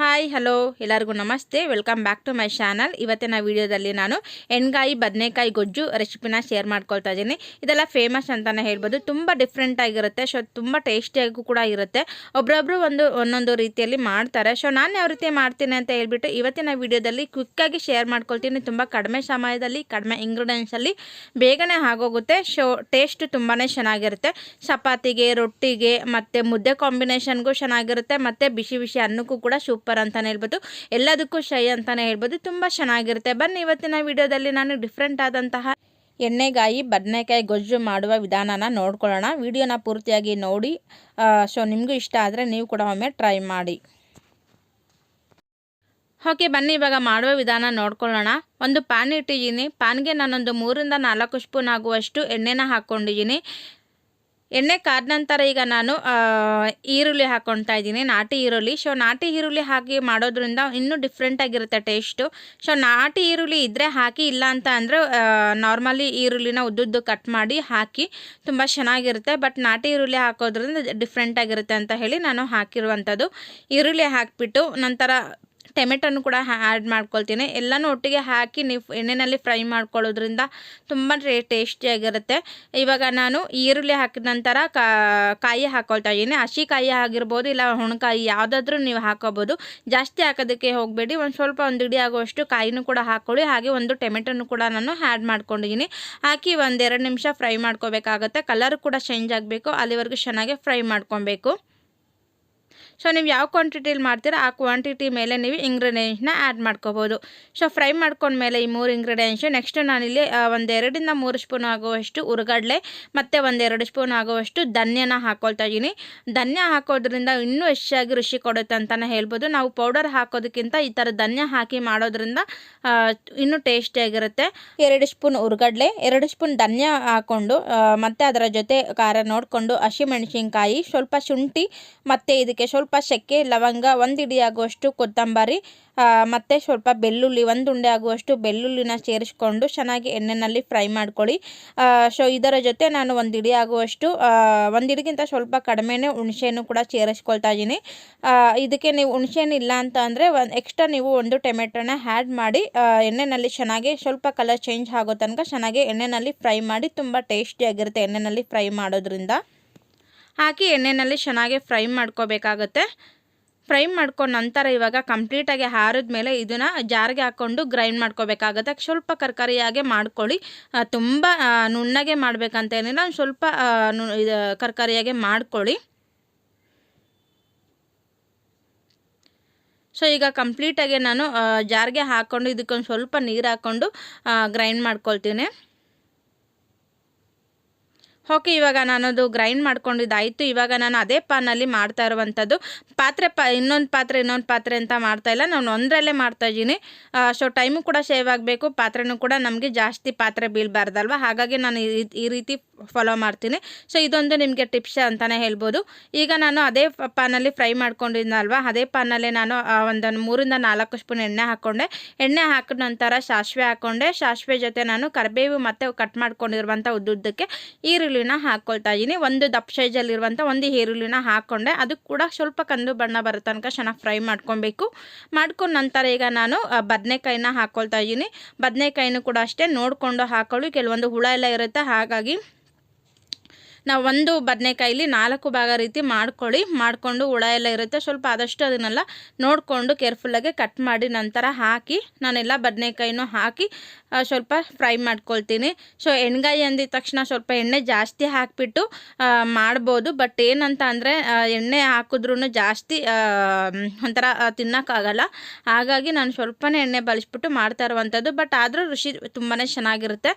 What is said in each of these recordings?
Hi hello ಎಲ್ಲರಿಗೂ ನಮಸ್ತೆ. Welcome back to my channel ಇವತ್ತಿನ ವಿಡಿಯೋದಲ್ಲಿ ನಾನು ಎಣ್ಗಾಯಿ, ಬದನೆಕಾಯಿ, ಗೊಜ್ಜು ರೆಸಿಪಿನ ಶೇರ್ ಮಾಡ್ಕೊಳ್ತಾ ಇದ್ದೀನಿ. ಇದೆಲ್ಲ ಫೇಮಸ್ ಅಂತಲೇ ಹೇಳ್ಬೋದು. ತುಂಬ ಡಿಫ್ರೆಂಟ್ ಆಗಿರುತ್ತೆ. ಸೊ ತುಂಬ ಟೇಸ್ಟಿಯಾಗೂ ಕೂಡ ಇರುತ್ತೆ. ಒಬ್ರೊಬ್ರು ಒಂದು, ಒಂದೊಂದು ರೀತಿಯಲ್ಲಿ ಮಾಡ್ತಾರೆ. ಸೊ ನಾನು ಯಾವ ರೀತಿ ಮಾಡ್ತೀನಿ ಅಂತ ಹೇಳ್ಬಿಟ್ಟು ಇವತ್ತಿನ ವಿಡಿಯೋದಲ್ಲಿ ಕ್ವಿಕ್ಕಾಗಿ ಶೇರ್ ಮಾಡ್ಕೊಳ್ತೀನಿ. ತುಂಬ ಕಡಿಮೆ ಸಮಯದಲ್ಲಿ, ಕಡಿಮೆ ಇಂಗ್ರೀಡಿಯೆಂಟ್ಸಲ್ಲಿ ಬೇಗನೆ ಆಗೋಗುತ್ತೆ. ಸೊ ಟೇಸ್ಟ್ ತುಂಬಾ ಚೆನ್ನಾಗಿರುತ್ತೆ. ಚಪಾತಿಗೆ, ರೊಟ್ಟಿಗೆ, ಮತ್ತು ಮುದ್ದೆ ಕಾಂಬಿನೇಷನ್ಗೂ ಚೆನ್ನಾಗಿರುತ್ತೆ. ಮತ್ತು ಬಿಸಿ ಬಿಸಿ ಅನ್ನಕ್ಕೂ ಕೂಡ ಸೂಪರ್ ಅಂತಲೇ ಹೇಳ್ಬೋದು. ಎಲ್ಲದಕ್ಕೂ ಶೈ ಅಂತಲೇ ಹೇಳ್ಬೋದು. ತುಂಬ ಚೆನ್ನಾಗಿರುತ್ತೆ. ಬನ್ನಿ, ಇವತ್ತಿನ ವಿಡಿಯೋದಲ್ಲಿ ನಾನು ಡಿಫ್ರೆಂಟ್ ಆದಂತಹ ಎಣ್ಣೆಗಾಯಿ, ಬದನೆಕಾಯಿ ಗೊಜ್ಜು ಮಾಡುವ ವಿಧಾನನ ನೋಡ್ಕೊಳ್ಳೋಣ. ವಿಡಿಯೋನ ಪೂರ್ತಿಯಾಗಿ ನೋಡಿ. ಸೊ ನಿಮಗೂ ಇಷ್ಟ ಆದರೆ ನೀವು ಕೂಡ ಒಮ್ಮೆ ಟ್ರೈ ಮಾಡಿ. ಓಕೆ ಬನ್ನಿ, ಇವಾಗ ಮಾಡುವ ವಿಧಾನ ನೋಡ್ಕೊಳ್ಳೋಣ. ಒಂದು ಪ್ಯಾನ್ ಇಟ್ಟಿದ್ದೀನಿ. ಪ್ಯಾನ್ಗೆ ನಾನೊಂದು ಮೂರಿಂದ ನಾಲ್ಕು ಸ್ಪೂನ್ ಆಗುವಷ್ಟು ಎಣ್ಣೆನ ಹಾಕ್ಕೊಂಡಿದ್ದೀನಿ ಎಣ್ಣೆ ಕಾದ ನಂತರ ಈಗ ನಾನು ಈರುಳ್ಳಿ ಹಾಕ್ಕೊಳ್ತಾ ಇದ್ದೀನಿ, ನಾಟಿ ಈರುಳ್ಳಿ. ಸೊ ನಾಟಿ ಈರುಳ್ಳಿ ಹಾಕಿ ಮಾಡೋದ್ರಿಂದ ಇನ್ನೂ ಡಿಫ್ರೆಂಟಾಗಿರುತ್ತೆ ಟೇಸ್ಟು ಸೊ ನಾಟಿ ಈರುಳ್ಳಿ ಇದ್ದರೆ ಹಾಕಿ, ಇಲ್ಲ ಅಂತ ಅಂದರೆ ನಾರ್ಮಲಿ ಈರುಳ್ಳಿನ ಉದ್ದುದ್ದು ಕಟ್ ಮಾಡಿ ಹಾಕಿ ತುಂಬ ಚೆನ್ನಾಗಿರುತ್ತೆ. ಬಟ್ ನಾಟಿ ಈರುಳ್ಳಿ ಹಾಕೋದ್ರಿಂದ ಡಿಫ್ರೆಂಟಾಗಿರುತ್ತೆ ಅಂತ ಹೇಳಿ ನಾನು ಹಾಕಿರುವಂಥದ್ದು. ಈರುಳ್ಳಿ ಹಾಕಿಬಿಟ್ಟು ನಂತರ ಟೊಮೆಟೊನು ಕೂಡ ಆ್ಯಡ್ ಮಾಡ್ಕೊಳ್ತೀನಿ. ಎಲ್ಲನೂ ಒಟ್ಟಿಗೆ ಹಾಕಿ ನೀವು ಎಣ್ಣೆಯಲ್ಲಿ ಫ್ರೈ ಮಾಡ್ಕೊಳ್ಳೋದ್ರಿಂದ ತುಂಬ ಟೇಸ್ಟಿಯಾಗಿರುತ್ತೆ ಇವಾಗ ನಾನು ಈರುಳ್ಳಿ ಹಾಕಿದ ನಂತರ ಕಾಯಿ ಹಾಕ್ಕೊಳ್ತಾ ಇದ್ದೀನಿ. ಹಸಿ ಕಾಯಿ ಆಗಿರ್ಬೋದು ಇಲ್ಲ ಹುಣಕಾಯಿ ಯಾವುದಾದ್ರೂ ನೀವು ಹಾಕೋಬೋದು. ಜಾಸ್ತಿ ಹಾಕೋದಕ್ಕೆ ಹೋಗಬೇಡಿ. ಒಂದು ಸ್ವಲ್ಪ ಒಂದು ಇಡಿ ಆಗುವಷ್ಟು ಕಾಯಿನೂ ಕೂಡ ಹಾಕ್ಕೊಳ್ಳಿ ಹಾಗೆ ಒಂದು ಟೊಮೆಟೊನು ಕೂಡ ನಾನು ಆ್ಯಡ್ ಮಾಡ್ಕೊಂಡಿದ್ದೀನಿ. ಹಾಕಿ ಒಂದೆರಡು ನಿಮಿಷ ಫ್ರೈ ಮಾಡ್ಕೋಬೇಕಾಗತ್ತೆ. ಕಲರ್ ಕೂಡ ಚೇಂಜ್ ಆಗಬೇಕು. ಅಲ್ಲಿವರೆಗೂ ಚೆನ್ನಾಗಿ ಫ್ರೈ ಮಾಡ್ಕೊಬೇಕು. ಸೊ ನೀವು ಯಾವ ಕ್ವಾಂಟಿಟಿಲಿ ಮಾಡ್ತೀರಾ, ಆ ಕ್ವಾಂಟಿಟಿ ಮೇಲೆ ನೀವು ಇಂಗ್ರೀಡಿಯೆಂಟ್ಸ್ನ ಆ್ಯಡ್ ಮಾಡ್ಕೋಬೋದು. ಸೊ ಫ್ರೈ ಮಾಡ್ಕೊಂಡ್ಮೇಲೆ ಈ ಮೂರು ಇಂಗ್ರೀಡಿಯೆಂಟ್ಸು ನೆಕ್ಸ್ಟ್ ನಾನಿಲ್ಲಿ ಒಂದೆರಡರಿಂದ ಮೂರು ಸ್ಪೂನ್ ಆಗುವಷ್ಟು ಉರ್ಗಡ್ಲೆ, ಮತ್ತು ಒಂದೆರಡು ಸ್ಪೂನ್ ಆಗುವಷ್ಟು ಧನ್ಯನ ಹಾಕೊಳ್ತಾ ಇದ್ದೀನಿ ಧನ್ಯ ಹಾಕೋದ್ರಿಂದ ಇನ್ನೂ ಹೆಚ್ಚಾಗಿ ರುಚಿ ಕೊಡುತ್ತೆ ಅಂತಲೇ ಹೇಳ್ಬೋದು. ನಾವು ಪೌಡರ್ ಹಾಕೋದಕ್ಕಿಂತ ಈ ಥರ ಧನ್ಯ ಹಾಕಿ ಮಾಡೋದ್ರಿಂದ ಇನ್ನೂ ಟೇಸ್ಟಿಯಾಗಿರುತ್ತೆ ಎರಡು ಸ್ಪೂನ್ ಉರ್ಗಡ್ಲೆ, ಎರಡು ಸ್ಪೂನ್ ಧನ್ಯ ಹಾಕ್ಕೊಂಡು ಮತ್ತೆ ಅದರ ಜೊತೆ ಖಾರ ನೋಡಿಕೊಂಡು, ಹಸಿಮೆಣಸಿನ್ಕಾಯಿ, ಸ್ವಲ್ಪ ಶುಂಠಿ, ಮತ್ತು ಇದಕ್ಕೆ ಸ್ವಲ್ಪ ಚಕ್ಕೆ ಲವಂಗ ಒಂದು ಹಿಡಿಯಾಗುವಷ್ಟು ಕೊತ್ತಂಬರಿ ಮತ್ತು ಸ್ವಲ್ಪ ಬೆಳ್ಳುಳ್ಳಿ, ಒಂದು ಉಂಡೆ ಆಗುವಷ್ಟು ಬೆಳ್ಳುಳ್ಳಿನ ಸೇರಿಸ್ಕೊಂಡು ಚೆನ್ನಾಗಿ ಎಣ್ಣೆಯಲ್ಲಿ ಫ್ರೈ ಮಾಡ್ಕೊಳ್ಳಿ. ಸೊ, ಇದರ ಜೊತೆ ನಾನು ಒಂದು ಆಗುವಷ್ಟು ಒಂದು ಸ್ವಲ್ಪ ಕಡಿಮೆನೇ ಹುಣಸೆಹಣ್ಣು ಕೂಡ ಸೇರಿಸ್ಕೊಳ್ತಾ ಇದ್ದೀನಿ. ಇದಕ್ಕೆ ನೀವು ಹುಣಸೆಹಣ್ಣು ಇಲ್ಲ ಅಂತ ಅಂದರೆ ಒಂದು ಎಕ್ಸ್ಟ್ರಾ ನೀವು ಒಂದು ಟೊಮೆಟೊನ ಆ್ಯಡ್ ಮಾಡಿ ಎಣ್ಣೆಯಲ್ಲಿ ಚೆನ್ನಾಗಿ ಸ್ವಲ್ಪ ಕಲರ್ ಚೇಂಜ್ ಆಗೋ ತನಕ ಚೆನ್ನಾಗಿ ಎಣ್ಣೆಯಲ್ಲಿ ಫ್ರೈ ಮಾಡಿ, ತುಂಬ ಟೇಸ್ಟಿಯಾಗಿರುತ್ತೆ ಎಣ್ಣೆಯಲ್ಲಿ ಫ್ರೈ ಮಾಡೋದ್ರಿಂದ. ಹಾಕಿ ಎಣ್ಣೆಯಲ್ಲಿ ಚೆನ್ನಾಗಿ ಫ್ರೈ ಮಾಡ್ಕೋಬೇಕಾಗತ್ತೆ. ಫ್ರೈ ಮಾಡ್ಕೊಂಡ ನಂತರ ಇವಾಗ ಕಂಪ್ಲೀಟಾಗಿ ಹಾರಿದ ಮೇಲೆ ಇದನ್ನು ಜಾರಿಗೆ ಹಾಕ್ಕೊಂಡು ಗ್ರೈಂಡ್ ಮಾಡ್ಕೋಬೇಕಾಗತ್ತೆ. ಸ್ವಲ್ಪ ಕರ್ಕರಿಯಾಗೆ ಮಾಡ್ಕೊಳ್ಳಿ. ತುಂಬ ನುಣ್ಣಗೆ ಮಾಡಬೇಕಂತ ಏನಿಲ್ಲ ಸ್ವಲ್ಪ ಕರ್ಕರಿಯಾಗೆ ಮಾಡ್ಕೊಳ್ಳಿ. ಸೊ, ಈಗ ಕಂಪ್ಲೀಟಾಗಿ ನಾನು ಜಾರ್ಗೆ ಹಾಕ್ಕೊಂಡು ಇದಕ್ಕೊಂದು ಸ್ವಲ್ಪ ನೀರು ಹಾಕ್ಕೊಂಡು ಗ್ರೈಂಡ್ ಮಾಡ್ಕೊಳ್ತೀನಿ. ಓಕೆ, ಇವಾಗ ನಾನದು ಗ್ರೈಂಡ್ ಮಾಡ್ಕೊಂಡಿದ್ದಾಯಿತು. ಇವಾಗ ನಾನು ಅದೇ ಪಾನಲ್ಲಿ ಮಾಡ್ತಾ ಇರುವಂಥದ್ದು. ಪಾತ್ರೆ ಪ, ಇನ್ನೊಂದು ಪಾತ್ರೆ ಇನ್ನೊಂದು ಪಾತ್ರೆ ಅಂತ ಮಾಡ್ತಾ ಇಲ್ಲ. ನಾನು ಒಂದರಲ್ಲೇ ಮಾಡ್ತಾ ಇದ್ದೀನಿ. ಸೊ, ಟೈಮು ಕೂಡ ಸೇವ್ ಆಗಬೇಕು. ಪಾತ್ರೆನೂ ಕೂಡ ನಮಗೆ ಜಾಸ್ತಿ ಪಾತ್ರೆ ಬೀಳಬಾರ್ದಲ್ವ? ಹಾಗಾಗಿ ನಾನು ಈ ರೀತಿ- ಈ ರೀತಿ ಫಾಲೋ ಮಾಡ್ತೀನಿ. ಸೊ ಇದೊಂದು ನಿಮಗೆ ಟಿಪ್ಸ್ ಅಂತಲೇ ಹೇಳ್ಬೋದು. ಈಗ ನಾನು ಅದೇ ಪಾನಲ್ಲಿ ಫ್ರೈ ಮಾಡ್ಕೊಂಡಿದ್ನಲ್ವ? ಅದೇ ಪಾನಲ್ಲೇ ನಾನು ಒಂದು ಮೂರಿಂದ ನಾಲ್ಕು ಸ್ಪೂನ್ ಎಣ್ಣೆ ಹಾಕ್ಕೊಂಡೆ ಎಣ್ಣೆ ಹಾಕಿದ ನಂತರ ಸಾಸಿವೆ ಹಾಕ್ಕೊಂಡೆ ಸಾಸಿವೆ ಜೊತೆ ನಾನು ಕರಿಬೇವು ಮತ್ತು ಕಟ್ ಮಾಡ್ಕೊಂಡಿರುವಂಥ ಉದ್ದುದ್ದಕ್ಕೆ ಈರುಳ್ಳಿನ ಹಾಕ್ಕೊಳ್ತಾ ಇದ್ದೀನಿ ಒಂದು ದಪ್ಪ ಸೈಜಲ್ಲಿರುವಂಥ ಒಂದು ಈರುಳ್ಳಿನ ಹಾಕ್ಕೊಂಡೆ ಅದು ಕೂಡ ಸ್ವಲ್ಪ ಕಂದು ಬಣ್ಣ ಬರೋ ತನಕ ಚೆನ್ನಾಗಿ ಫ್ರೈ ಮಾಡ್ಕೊಬೇಕು. ಮಾಡ್ಕೊಂಡ ನಂತರ ಈಗ ನಾನು ಬದನೆಕಾಯಿನ ಹಾಕ್ಕೊಳ್ತಾ ಇದ್ದೀನಿ ಬದನೆಕಾಯಿನೂ ಕೂಡ ಅಷ್ಟೇ ನೋಡಿಕೊಂಡು ಹಾಕೊಳ್ಳಿ. ಕೆಲವೊಂದು ಹುಳ ಎಲ್ಲ ಇರುತ್ತೆ, ಹಾಗಾಗಿ ನಾವು ಒಂದು ಬದನೆಕಾಯಿಲಿ ನಾಲ್ಕು ಭಾಗ ರೀತಿ ಮಾಡ್ಕೊಳ್ಳಿ. ಮಾಡಿಕೊಂಡು ಹುಳ ಎಲ್ಲ ಇರುತ್ತೆ. ಸ್ವಲ್ಪ ಆದಷ್ಟು ಅದನ್ನೆಲ್ಲ ನೋಡಿಕೊಂಡು ಕೇರ್ಫುಲ್ಲಾಗೆ ಕಟ್ ಮಾಡಿ ನಂತರ ಹಾಕಿ, ನಾನೆಲ್ಲ ಬದನೆಕಾಯಿನೂ ಹಾಕಿ ಸ್ವಲ್ಪ ಫ್ರೈ ಮಾಡ್ಕೊಳ್ತೀನಿ. ಸೊ ಎಣ್ಗಾಯಿ ಅಂದಿದ ತಕ್ಷಣ ಸ್ವಲ್ಪ ಎಣ್ಣೆ ಜಾಸ್ತಿ ಹಾಕಿಬಿಟ್ಟು ಮಾಡ್ಬೋದು. ಬಟ್ ಏನಂತ ಅಂದರೆ ಎಣ್ಣೆ ಹಾಕಿದ್ರೂ ಜಾಸ್ತಿ ಒಂಥರ ತಿನ್ನೋಕ್ಕಾಗಲ್ಲ. ಹಾಗಾಗಿ ನಾನು ಸ್ವಲ್ಪನೇ ಎಣ್ಣೆ ಬಳಸ್ಬಿಟ್ಟು ಮಾಡ್ತಾ ಇರುವಂಥದ್ದು ಬಟ್ ಆದರೂ ರುಚಿ ತುಂಬಾ ಚೆನ್ನಾಗಿರುತ್ತೆ.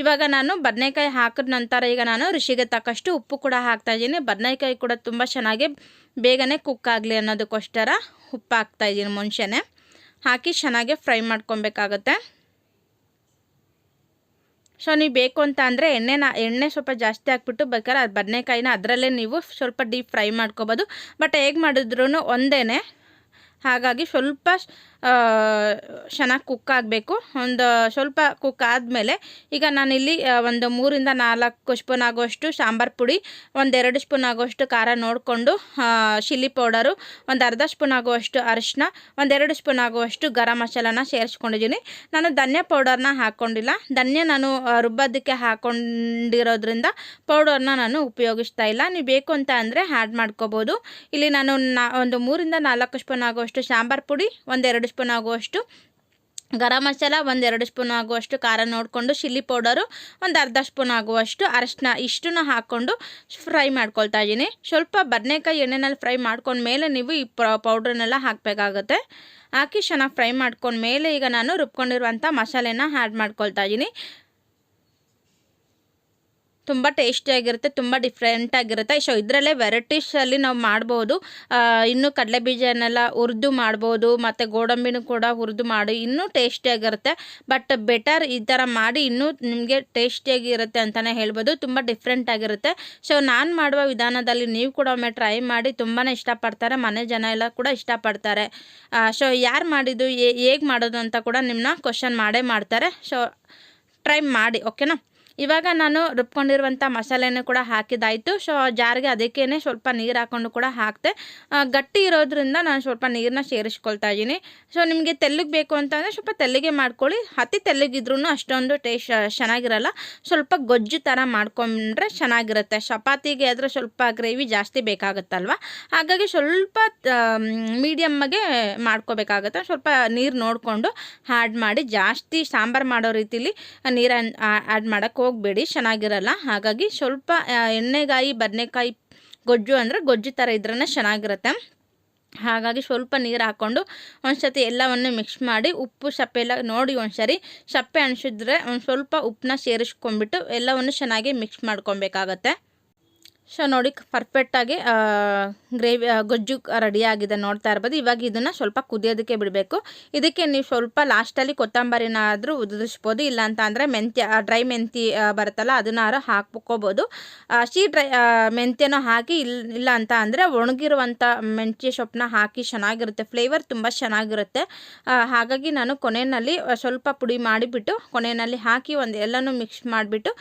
ಇವಾಗ ನಾನು ಬದನೆಕಾಯಿ ಹಾಕಿದ ನಂತರ ಈಗ ನಾನು ರುಚಿಗೆ ತಕ್ಕಷ್ಟು ಉಪ್ಪು ಕೂಡ ಹಾಕ್ತಾ ಇದ್ದೀನಿ. ಬದನೆಕಾಯಿ ಕೂಡ ತುಂಬ ಚೆನ್ನಾಗಿ ಬೇಗನೆ ಕುಕ್ ಆಗಲಿ ಅನ್ನೋದಕ್ಕೋಸ್ಕರ ಉಪ್ಪು ಹಾಕ್ತಾ ಇದ್ದೀನಿ ಮುಂಚೆನೆ. ಹಾಕಿ ಚೆನ್ನಾಗಿ ಫ್ರೈ ಮಾಡ್ಕೊಬೇಕಾಗತ್ತೆ. ಸೊ ನೀವು ಬೇಕು ಅಂತ ಅಂದರೆ ಎಣ್ಣೆನ, ಎಣ್ಣೆ ಸ್ವಲ್ಪ ಜಾಸ್ತಿ ಹಾಕ್ಬಿಟ್ಟು ಬೇಕಾದ್ರೆ ಅದು ಬದನೆಕಾಯಿನ ಅದರಲ್ಲೇ ನೀವು ಸ್ವಲ್ಪ ಡೀಪ್ ಫ್ರೈ ಮಾಡ್ಕೋಬೋದು. ಬಟ್ ಹೇಗೆ ಮಾಡಿದ್ರೂ ಒಂದೇ ಹಾಗಾಗಿ ಸ್ವಲ್ಪ ಚೆನ್ನಾಗಿ ಕುಕ್ ಆಗಬೇಕು. ಒಂದು ಸ್ವಲ್ಪ ಕುಕ್ ಆದಮೇಲೆ ಈಗ ನಾನಿಲ್ಲಿ ಒಂದು ಮೂರಿಂದ ನಾಲ್ಕು ಸ್ಪೂನ್ ಆಗುವಷ್ಟು ಸಾಂಬಾರು ಪುಡಿ ಒಂದೆರಡು ಸ್ಪೂನ್ ಆಗುವಷ್ಟು ಖಾರ ನೋಡಿಕೊಂಡು ಚಿಲ್ಲಿ ಪೌಡರು ಒಂದು ಅರ್ಧ ಸ್ಪೂನ್ ಆಗುವಷ್ಟು ಅರಿಶಿನ ಒಂದೆರಡು ಸ್ಪೂನ್ ಆಗುವಷ್ಟು ಗರಂ ಮಸಾಲಾನ ಸೇರಿಸ್ಕೊಂಡಿದ್ದೀನಿ. ನಾನು ಧನ್ಯ ಪೌಡರ್ನ ಹಾಕ್ಕೊಂಡಿಲ್ಲ ಧನ್ಯ ನಾನು ರುಬ್ಬೋದಕ್ಕೆ ಹಾಕ್ಕೊಂಡಿರೋದ್ರಿಂದ ಪೌಡರ್ನ ನಾನು ಉಪಯೋಗಿಸ್ತಾ ಇಲ್ಲ. ನೀವು ಬೇಕು ಅಂತ ಅಂದರೆ ಆ್ಯಡ್ ಮಾಡ್ಕೋಬೋದು. ಇಲ್ಲಿ ನಾನು ಒಂದು ಮೂರಿಂದ ನಾಲ್ಕು ಸ್ಪೂನ್ ಆಗುವಷ್ಟು ಸಾಂಬಾರು ಪುಡಿ ಒಂದೆರಡು ಸ್ಪೂನ್ ಆಗುವಷ್ಟು ಗರಂ ಮಸಾಲ, ಒಂದೆರಡು ಸ್ಪೂನ್ ಆಗುವಷ್ಟು ಖಾರ ನೋಡಿಕೊಂಡು, ಚಿಲ್ಲಿ ಪೌಡರು, ಒಂದು ಅರ್ಧ ಸ್ಪೂನ್ ಆಗುವಷ್ಟು ಅರಶಿನ ಇಷ್ಟನ್ನು ಹಾಕ್ಕೊಂಡು ಫ್ರೈ ಮಾಡ್ಕೊಳ್ತಾ ಇದ್ದೀನಿ. ಸ್ವಲ್ಪ ಬದನೆಕಾಯಿ ಎಣ್ಣೆನಲ್ಲಿ ಫ್ರೈ ಮಾಡ್ಕೊಂಡ್ಮೇಲೆ ನೀವು ಈ ಪೌಡ್ರನ್ನೆಲ್ಲ ಹಾಕಬೇಕಾಗುತ್ತೆ. ಹಾಕಿ ಚೆನ್ನಾಗಿ ಫ್ರೈ ಮಾಡ್ಕೊಂಡ್ಮೇಲೆ ಈಗ ನಾನು ರುಬ್ಕೊಂಡಿರುವಂಥ ಮಸಾಲೆನ ಆ್ಯಡ್ ಮಾಡ್ಕೊಳ್ತಾ ಇದ್ದೀನಿ. ತುಂಬ ಟೇಸ್ಟಿಯಾಗಿರುತ್ತೆ ತುಂಬ ಡಿಫ್ರೆಂಟಾಗಿರುತ್ತೆ ಸೊ ಇದರಲ್ಲೇ ವೆರೈಟೀಸಲ್ಲಿ ನಾವು ಮಾಡ್ಬೋದು. ಇನ್ನೂ ಕಡಲೆ ಬೀಜನೆಲ್ಲ ಹುರಿದು ಮಾಡ್ಬೋದು, ಮತ್ತು ಗೋಡಂಬಿನೂ ಕೂಡ ಹುರಿದು ಮಾಡಿ ಇನ್ನೂ ಟೇಸ್ಟಿಯಾಗಿರುತ್ತೆ ಬಟ್ ಬೆಟರ್ ಈ ಥರ ಮಾಡಿ ಇನ್ನೂ ನಿಮಗೆ ಟೇಸ್ಟಿಯಾಗಿರುತ್ತೆ ಅಂತಲೇ ಹೇಳ್ಬೋದು. ತುಂಬ ಡಿಫ್ರೆಂಟಾಗಿರುತ್ತೆ ಸೊ ನಾನು ಮಾಡುವ ವಿಧಾನದಲ್ಲಿ ನೀವು ಕೂಡ ಒಮ್ಮೆ ಟ್ರೈ ಮಾಡಿ ತುಂಬಾ ಇಷ್ಟಪಡ್ತಾರೆ. ಮನೆ ಜನ ಎಲ್ಲ ಕೂಡ ಇಷ್ಟಪಡ್ತಾರೆ. ಸೊ ಯಾರು ಮಾಡಿದ್ದು ಹೇಗೆ ಮಾಡೋದು ಅಂತ ಕೂಡ ನಿಮ್ಮನ್ನ ಕ್ವಶನ್ ಮಾಡೇ ಮಾಡ್ತಾರೆ. ಸೊ ಟ್ರೈ ಮಾಡಿ ಓಕೆನಾ ಇವಾಗ ನಾನು ರುಬ್ಕೊಂಡಿರುವಂಥ ಮಸಾಲೆನೂ ಕೂಡ ಹಾಕಿದ್ದಾಯಿತು. ಸೊ ಜಾರಿಗೆ ಅದಕ್ಕೇ ಸ್ವಲ್ಪ ನೀರು ಹಾಕ್ಕೊಂಡು ಕೂಡ ಹಾಕ್ತೆ. ಗಟ್ಟಿ ಇರೋದ್ರಿಂದ ನಾನು ಸ್ವಲ್ಪ ನೀರನ್ನ ಸೇರಿಸ್ಕೊಳ್ತಾ ಇದ್ದೀನಿ. ಸೊ ನಿಮಗೆ ತೆಳ್ಳಗೆ ಬೇಕು ಅಂತಂದರೆ ಸ್ವಲ್ಪ ತೆಲ್ಲಿಗೆ ಮಾಡ್ಕೊಳ್ಳಿ. ಅತಿ ತೆಲ್ಲಿಗಿದ್ರೂ ಅಷ್ಟೊಂದು ಟೇಸ್ಟ್ ಚೆನ್ನಾಗಿರಲ್ಲ. ಸ್ವಲ್ಪ ಗೊಜ್ಜು ಥರ ಮಾಡ್ಕೊಂಡ್ರೆ ಚೆನ್ನಾಗಿರುತ್ತೆ. ಚಪಾತಿಗೆ ಆದರೆ ಸ್ವಲ್ಪ ಗ್ರೇವಿ ಜಾಸ್ತಿ ಬೇಕಾಗುತ್ತಲ್ವ? ಹಾಗಾಗಿ ಸ್ವಲ್ಪ ಮೀಡಿಯಮ್ಮಗೆ ಮಾಡ್ಕೋಬೇಕಾಗುತ್ತೆ. ಸ್ವಲ್ಪ ನೀರು ನೋಡಿಕೊಂಡು ಆ್ಯಡ್ ಮಾಡಿ. ಜಾಸ್ತಿ ಸಾಂಬಾರು ಮಾಡೋ ರೀತಿಲಿ ನೀರು ಆ್ಯಡ್ ಮಾಡೋಕ್ಕೆ ಹೋಗಬೇಡಿ, ಚೆನ್ನಾಗಿರಲ್ಲ. ಹಾಗಾಗಿ ಸ್ವಲ್ಪ ಎಣ್ಣೆಗಾಯಿ, ಬದನೆಕಾಯಿ ಗೊಜ್ಜು ಅಂದರೆ ಗೊಜ್ಜು ಥರ ಇದ್ರೇ ಚೆನ್ನಾಗಿರುತ್ತೆ. ಹಾಗಾಗಿ ಸ್ವಲ್ಪ ನೀರು ಹಾಕ್ಕೊಂಡು ಒಂದ್ಸತಿ ಎಲ್ಲವನ್ನು ಮಿಕ್ಸ್ ಮಾಡಿ ಉಪ್ಪು ಸಪ್ಪೆ ಎಲ್ಲ ನೋಡಿ ಒಂದು ಸರಿ ಸಪ್ಪೆ ಅನಿಸಿದ್ರೆ ಒಂದು ಸ್ವಲ್ಪ ಉಪ್ಪನ್ನ ಸೇರಿಸ್ಕೊಂಡ್ಬಿಟ್ಟು ಎಲ್ಲವನ್ನು ಚೆನ್ನಾಗಿ ಮಿಕ್ಸ್ ಮಾಡ್ಕೊಬೇಕಾಗತ್ತೆ. ಸೊ ನೋಡಿ ಪರ್ಫೆಕ್ಟಾಗಿ ಗ್ರೇವಿ ಗೊಜ್ಜು ರೆಡಿ ಆಗಿದೆ ನೋಡ್ತಾ ಇರ್ಬೋದು. ಇವಾಗ ಇದನ್ನು ಸ್ವಲ್ಪ ಕುದಿಯೋದಕ್ಕೆ ಬಿಡಬೇಕು. ಇದಕ್ಕೆ ನೀವು ಸ್ವಲ್ಪ ಲಾಸ್ಟಲ್ಲಿ ಕೊತ್ತಂಬರಿನಾದರೂ ಉದುರಿಸ್ಬೋದು. ಇಲ್ಲ ಅಂತ ಅಂದರೆ ಮೆಂತ್ಯ ಡ್ರೈ ಮೆಂತಿ ಬರುತ್ತಲ್ಲ ಅದನ್ನಾರು ಹಾಕ್ಕೋಬೋದು. ಹಸಿ ಡ್ರೈ ಮೆಂತ್ಯನೂ ಹಾಕಿ ಇಲ್ಲ ಇಲ್ಲ ಅಂತ ಅಂದರೆ ಒಣಗಿರುವಂಥ ಮೆಂತ್ಯ ಸೊಪ್ಪನ್ನ ಹಾಕಿ ಚೆನ್ನಾಗಿರುತ್ತೆ. ಫ್ಲೇವರ್ ತುಂಬ ಚೆನ್ನಾಗಿರುತ್ತೆ. ಹಾಗಾಗಿ ನಾನು ಕೊನೆಯಲ್ಲಿ ಸ್ವಲ್ಪ ಪುಡಿ ಮಾಡಿಬಿಟ್ಟು, ಕೊನೆಯಲ್ಲಿ ಹಾಕಿ ಒಂದು ಎಲ್ಲನೂ ಮಿಕ್ಸ್ ಮಾಡಿಬಿಟ್ಟು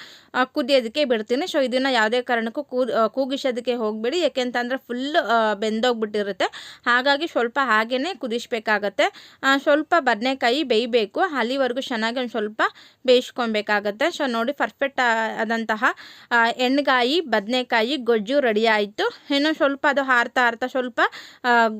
ಕುದಿಯೋದಕ್ಕೆ ಬಿಡ್ತೀನಿ. ಸೊ ಇದನ್ನು ಯಾವುದೇ ಕಾರಣಕ್ಕೂ ಕೂದ್ ಕೂಗಿಸೋದಕ್ಕೆ ಹೋಗಬೇಡಿ. ಯಾಕೆಂತಂದರೆ ಫುಲ್ ಬೆಂದೋಗ್ಬಿಟ್ಟಿರುತ್ತೆ. ಹಾಗಾಗಿ ಸ್ವಲ್ಪ ಹಾಗೇ ಕುದಿಸ್ಬೇಕಾಗತ್ತೆ. ಸ್ವಲ್ಪ ಬದನೆಕಾಯಿ ಬೇಯಬೇಕು. ಅಲ್ಲಿವರೆಗೂ ಚೆನ್ನಾಗಿ ಒಂದು ಸ್ವಲ್ಪ ಬೇಯಿಸ್ಕೊಬೇಕಾಗತ್ತೆ. ಸೊ ನೋಡಿ ಪರ್ಫೆಕ್ಟ್ ಆದಂತಹ ಎಣ್ಣೆಗಾಯಿ ಬದನೆಕಾಯಿ, ಗೊಜ್ಜು ರೆಡಿ ಆಯಿತು. ಇನ್ನು ಸ್ವಲ್ಪ ಅದು ಹಾರ್ತಾ ಹಾರ್ತಾ ಸ್ವಲ್ಪ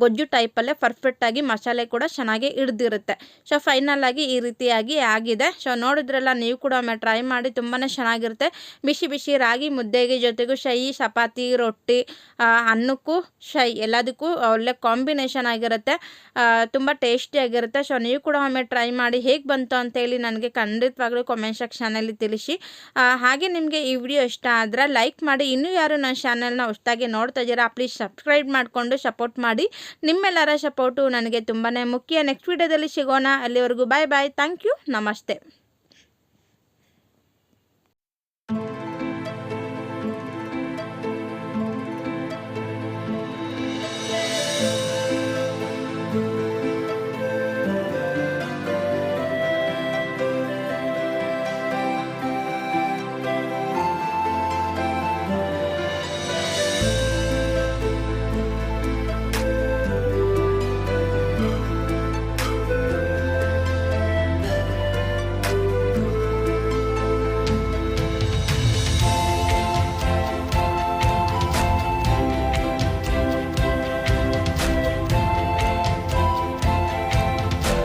ಗೊಜ್ಜು ಟೈಪಲ್ಲೇ ಪರ್ಫೆಕ್ಟಾಗಿ ಮಸಾಲೆ ಕೂಡ ಚೆನ್ನಾಗಿ ಹಿಡ್ದಿರುತ್ತೆ. ಸೊ ಫೈನಲಾಗಿ ಈ ರೀತಿಯಾಗಿ ಆಗಿದೆ. ಸೊ ನೋಡಿದ್ರಲ್ಲ, ನೀವು ಕೂಡ ಒಮ್ಮೆ ಟ್ರೈ ಮಾಡಿ ತುಂಬಾ ಚೆನ್ನಾಗಿರುತ್ತೆ. ಬಿಸಿ ಬಿಸಿ ರಾಗಿ ಮುದ್ದೆಗೆ ಜೊತೆಗೂ ಶೈ ಚಪಾತಿ, ರೊಟ್ಟಿ ಅನ್ನಕ್ಕೂ ಶೈ, ಎಲ್ಲದಕ್ಕೂ ಒಳ್ಳೆ ಕಾಂಬಿನೇಷನ್ ಆಗಿರುತ್ತೆ. ತುಂಬ ಟೇಸ್ಟಿಯಾಗಿರುತ್ತೆ ಸೊ ನೀವು ಕೂಡ ಒಮ್ಮೆ ಟ್ರೈ ಮಾಡಿ ಹೇಗೆ ಬಂತು ಅಂತೇಳಿ ನನಗೆ ಖಂಡಿತವಾಗ್ಲೂ ಕಾಮೆಂಟ್ ಸೆಕ್ಷನಲ್ಲಿ ತಿಳಿಸಿ. ಹಾಗೆ ನಿಮಗೆ ಈ ವಿಡಿಯೋ ಇಷ್ಟ ಆದರೆ ಲೈಕ್ ಮಾಡಿ. ಇನ್ನೂ ಯಾರು ನನ್ನ ಚಾನಲ್ನ ಹೊಸ್ದಾಗಿ ನೋಡ್ತಾ ಇದ್ದೀರಾ ಪ್ಲೀಸ್ ಸಬ್ಸ್ಕ್ರೈಬ್ ಮಾಡಿಕೊಂಡು ಸಪೋರ್ಟ್ ಮಾಡಿ. ನಿಮ್ಮೆಲ್ಲರ ಸಪೋರ್ಟು ನನಗೆ ತುಂಬಾ ಮುಖ್ಯ. ನೆಕ್ಸ್ಟ್ ವಿಡಿಯೋದಲ್ಲಿ ಸಿಗೋಣ. ಅಲ್ಲಿವರೆಗೂ ಬಾಯ್ ಬಾಯ್ ಥ್ಯಾಂಕ್ ಯು ನಮಸ್ತೆ.